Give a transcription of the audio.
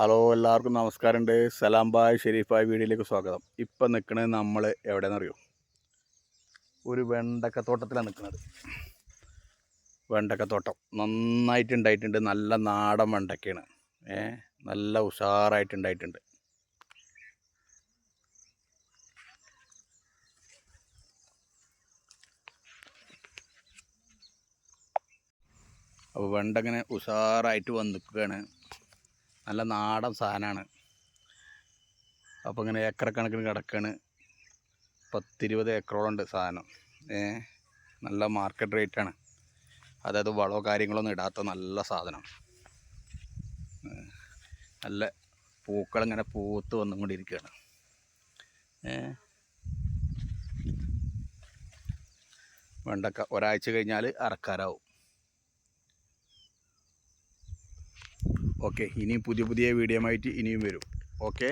Hello എല്ലാവർക്കും നമസ്കാരമുണ്ട്. സലാം bye Sharif bye വീഡിയോയിലേക്ക് സ്വാഗതം. ഇപ്പം നിൽക്കുന്നത് നമ്മൾ എവിടെയെന്നറിയോ ഒരു വെണ്ടക്കത്തോട്ടത്തിലാണ് നിൽക്കുന്നത്. വെണ്ടക്കത്തോട്ടം നന്നായിട്ട് ഉണ്ടായിട്ടുണ്ട്. നല്ല നാടൻ വെണ്ടക്കയാണ്. ഏ നല്ല ഉഷാറായിട്ടുണ്ടായിട്ടുണ്ട് അപ്പോൾ വെണ്ട ഇങ്ങനെ ഉഷാറായിട്ട് വന്നിക്കുകയാണ് നല്ല നാടൻ സാധനമാണ്. അപ്പോൾ ഇങ്ങനെ ഏക്കർ കണക്കിന് കിടക്കാണ്. പത്തിരുപത് ഏക്കറോളം ഉണ്ട് സാധനം. ഏ നല്ല മാർക്കറ്റ് റേറ്റാണ് അതായത് വളമോ കാര്യങ്ങളൊന്നും ഇടാത്ത നല്ല സാധനം. നല്ല പൂക്കളിങ്ങനെ പൂത്ത് വന്നുകൊണ്ടിരിക്കുകയാണ്. വെണ്ടക്ക ഒരാഴ്ച കഴിഞ്ഞാൽ അറക്കാരാവും ഓക്കെ ഇനിയും പുതിയ പുതിയ വീഡിയോ ആയിട്ട് ഇനിയും വരും. ഓക്കെ?